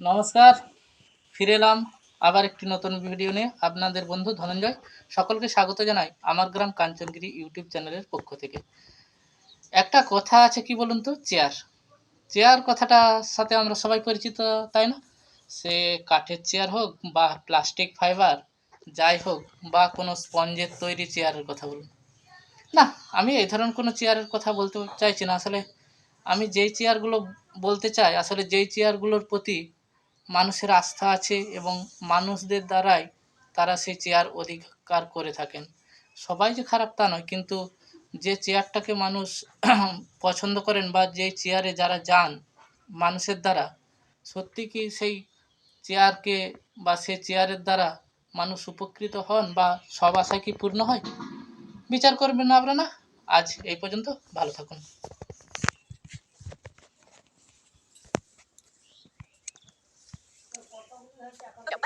নমস্কার, ফিরে এলাম আবার একটি নতুন ভিডিও নিয়ে আপনাদের বন্ধু ধনঞ্জয়। সকলকে স্বাগত জানাই আমার গ্রাম কাঞ্চনগিরি ইউটিউব চ্যানেলের পক্ষ থেকে। একটা কথা আছে কি বলুন তো, চেয়ার। চেয়ার কথাটার সাথে আমরা সবাই পরিচিত, তাই না? সে কাঠের চেয়ার হোক বা প্লাস্টিক ফাইবার, যাই হোক বা কোনো স্পঞ্জের তৈরি চেয়ারের কথা বলুন। না, আমি এই ধরনের কোনো চেয়ারের কথা বলতে চাইছি না। আসলে আমি যেই চেয়ারগুলো বলতে চাই, আসলে যেই চেয়ারগুলোর প্রতি মানুষের আস্থা আছে এবং মানুষদের দ্বারাই তারা সেই চেয়ার অধিকার করে থাকেন। সবাই যে খারাপ তা নয়, কিন্তু যে চেয়ারটাকে মানুষ পছন্দ করেন বা যে চেয়ারে যারা যান মানুষের দ্বারা, সত্যি কি সেই চেয়ারকে বা সেই চেয়ারের দ্বারা মানুষ উপকৃত হন বা সব আশা কি পূর্ণ হয়? বিচার করবেন আপনারা? আজ এই পর্যন্ত, ভালো থাকুন। chọc